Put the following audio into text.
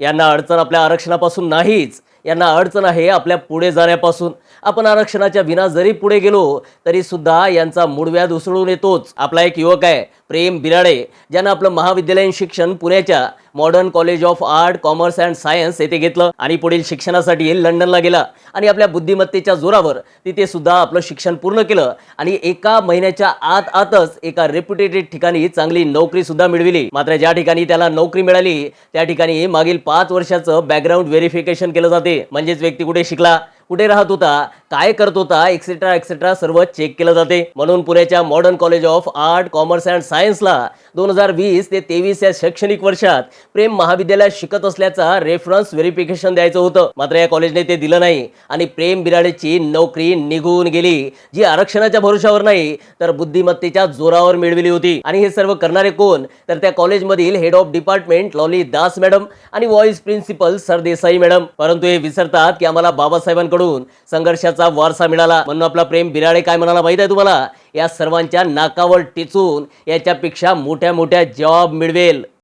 यांना अडचण आपल्या आरक्षणापासून नाहीच. यांना अडचण आहे आपल्या पुढे जाण्यापासून. आपण आरक्षणाच्या विना जरी पुढे गेलो तरी सुद्धा यांचा मूळव्याध उसळून येतोच. आपला एक युवक आहे प्रेम बिराडे ज्यानं आपलं महाविद्यालयीन शिक्षण पुण्याच्या Modern College of Art Commerce and Science येथे घेतलं आणि पुढील शिक्षणासाठी लंडनला गेला. आणि आपल्या बुद्धिमत्तेच्या जोरावर तिथे सुद्धा आपलं शिक्षण पूर्ण केलं. आणि एका महिन्याच्या आत आतच एका रेप्युटेटेड ठिकाणी चांगली नोकरी सुद्धा मिळविली. मात्र ज्या ठिकाणी त्याला नोकरी मिळाली त्या ठिकाणी मागील पाच वर्षाचं बॅकग्राऊंड व्हेरिफिकेशन केलं जाते. म्हणजेच व्यक्ती कुठे शिकला कुठे राहत होता काय करत होता एक्सेट्रा एक्सेट्रा सर्व चेक केलं जाते. म्हणून पुण्याच्या Modern College of Art Commerce and सायन्सला दोन हजार वीस ते तेवीस या शैक्षणिक वर्षात प्रेम महाविद्यालयात शिकत असल्याचा रेफरन्स व्हेरिफिकेशन द्यायचं होतं. मात्र या कॉलेजने ते दिलं नाही. आणि प्रेम बिराडेची नोकरी निघून गेली जी आरक्षणाच्या भरोशावर नाही तर बुद्धिमत्तेच्या जोरावर मिळविली होती. आणि हे सर्व करणारे कोण? तर त्या कॉलेजमधील head of department Lolly Das madam आणि व्हॉइस प्रिन्सिपल सरदेसाई मॅडम. परंतु हे विसरतात की आम्हाला बाबासाहेबांकडून संघर्षाचा वारसा मिळाला. म्हणून आपला प्रेम बिराडे काय म्हणाला माहीत आहे तुम्हाला? या सर्वांच्या नाकावर टिचून याच्यापेक्षा मोठ्या मोठ्या जॉब मिळवेल.